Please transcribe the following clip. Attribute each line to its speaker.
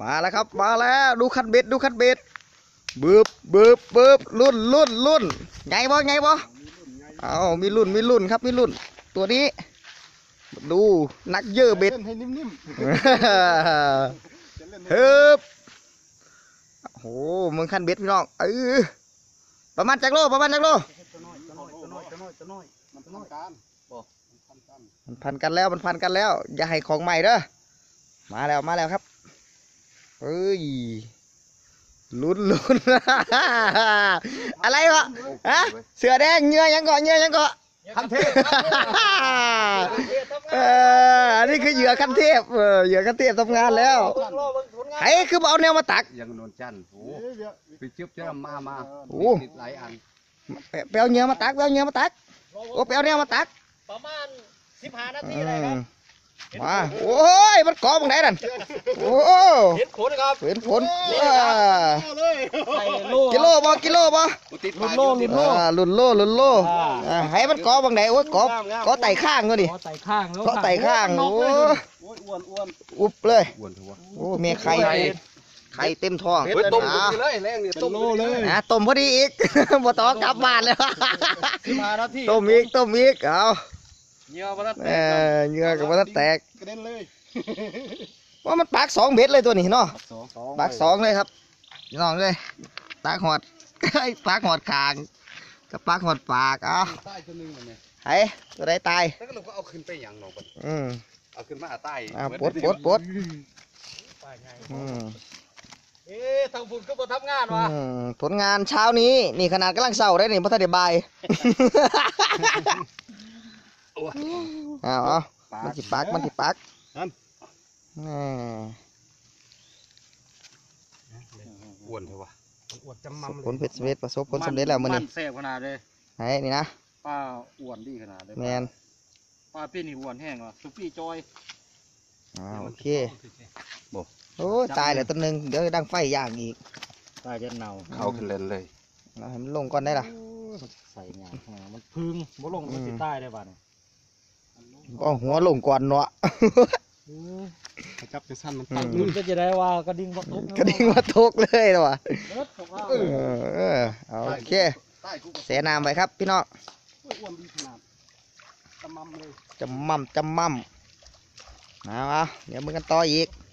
Speaker 1: มาแล้วครับ มาแล้วดูคันเบ็ดดูคันเบ็ดบึบบึบบึบรุ่นรุ่นรุ่นไงบ่ไงบ่เอามีรุ่นมีรุ่นครับมีรุ่น ตัวนี้ ดูนักเยอะเบ็ด
Speaker 2: เล่นให้นิ่ม
Speaker 1: เฮ้บโอ้โหมึงคันเบ็ดพี่น้องเออประมาณจักโลประมาณจักโล
Speaker 2: ๆจะน้อยจะน้อยจะน้อยจะน้อยจะน้อยมันทำการบอกมันทำการ
Speaker 1: มันพันกันแล้วมันพันกันแล้ว อย่าให้ของใหม่เด้อมาแล้วมาแล้วครับ เอ้ยลุ้นลุ้นอะไรวะฮะเสือแดงเหงื่อยังเกาะเหงื่อยังเกาะ
Speaker 2: คันเทพ
Speaker 1: เอออันนี้คือเหยื่อขั้นเทพเออเหยื่อขั้นเทพทำงานแล้วไอ้คือบ่เอาแนวมาตัก
Speaker 3: ยังนวลจันทร์โอ้
Speaker 2: เอ้ยเดี๋ยว
Speaker 3: ไปจึ๊บจะมามา
Speaker 1: โอ้
Speaker 3: ติดหลายอัน
Speaker 1: ไปไปเอาเหยื่อมาตักไปเอาเหยื่อมาตักโอ้ไปเอาแนวมาตัก
Speaker 4: ประมาณสิบห้านาที
Speaker 1: อื
Speaker 4: เลยครับ
Speaker 1: มมาโอ้ยมันเกาะบังไหนนั่นโอ้
Speaker 4: เห็นผลครับ
Speaker 1: ฝืนฝนเออ
Speaker 2: เอาเลย
Speaker 4: ใส่โล
Speaker 1: กิโลบ่กิโลบ่
Speaker 3: ติด
Speaker 4: ลุนโลลุนโล
Speaker 1: อ่าลุ่นโลลุ่นโลอ่าให้มันเกาะบังไหนโอ้ยเกาะเกาะไต่ข้างก็ดิ
Speaker 4: ขอไต่ข้างแล้ว
Speaker 1: เกาะไต่ข้างโอ้
Speaker 2: โอ้ยอ้วนอ้วน
Speaker 1: อุบเลย
Speaker 3: อ้วนเถอะวะ
Speaker 1: โอ้เมียไข่ไข่เต็มท้อง
Speaker 3: เฮ้ยต้ม
Speaker 1: อ่า
Speaker 3: ไปเลยแรงเนี่ย
Speaker 2: เป็น
Speaker 3: ต้ม
Speaker 2: โลเลย
Speaker 1: อะต้มพอดีอีกบ่ต้องกลับบ้านเลย
Speaker 4: สิบห้านาที
Speaker 1: ต้มอีกต้มอีกเอา
Speaker 4: เหงื่อมัน
Speaker 1: เออเหงื่อกับมันแตก
Speaker 2: กระเด็นเลย
Speaker 1: ว่ามันปากสองเบ็ดเลยตัวนี้เนาะ
Speaker 2: สองสอง
Speaker 1: ปากสองเลยครับพี่น้องเลยปากหอดไอ้ปากหอดคางกับปากหอดปากเอา
Speaker 2: ใต้ตัวหนึงเลยเนี่ย
Speaker 1: ไอ้ตัวใดตาย
Speaker 3: แล้วก็เราก็เอาขึ้นไปอย่างเนาะบัด
Speaker 1: อืม
Speaker 3: เอาขึ้นมาใต้
Speaker 1: อ่าปลดปลดปลดอืม
Speaker 4: เอ๊ะทางฝุ่นก็มาทำงาน
Speaker 1: อื
Speaker 4: วะ
Speaker 1: มผลงานเช้านี้นี่ขนาดกำลังเศร้าได้นี่พัทเดบาย เอาเอามันสิปักมันสิปักแน่
Speaker 3: อ้วนเถอะวะ
Speaker 2: อวดจำ
Speaker 1: ประส
Speaker 2: มั่
Speaker 1: บ
Speaker 2: ม
Speaker 1: ผลเพชรสำเร็จประสบผลสำเร็จแล้วมื้อนี้
Speaker 4: นแซ่บขนาดเลย
Speaker 1: ไอ้นี่นะ
Speaker 4: ป้าอ้วนดีขนาดเลย
Speaker 1: แมน
Speaker 4: ป้าพี่นี่อ้วนแห้งวะสุปี้จอย
Speaker 1: อ่าโอเคโอ้ยตายแล้วตัวหนึงเดี๋ยวดังไฟย่างอีก
Speaker 4: ตายจะเน่า
Speaker 3: เอาขึ้นเล่นเลย
Speaker 1: เราให้มันลงก่อนได้ล่ะ
Speaker 4: ใส่งานมันพึ่งบ่ลงมันติดใต้ได้ป่ะเนี่ย
Speaker 1: ก็หัวลงก่อนเนาะ
Speaker 2: กระจับจะสั้นมัน
Speaker 1: อื
Speaker 2: ตั
Speaker 1: ม
Speaker 2: ด
Speaker 4: มันก็จะได้ว่ากระดิ่งบักทุก
Speaker 1: กระดิ่งมาทกเลยนะวะ
Speaker 4: เบิดของเรา
Speaker 1: เออเออเอาโอเค
Speaker 2: ใต้กูก็
Speaker 1: เสน้ำไปครับพี่น้อง
Speaker 2: อ้วนดีขนาดจำมั่มเลย
Speaker 1: จำมั่มจำมั่มเอาเอาเดี๋ยวมึงกันต่ออีก
Speaker 2: เ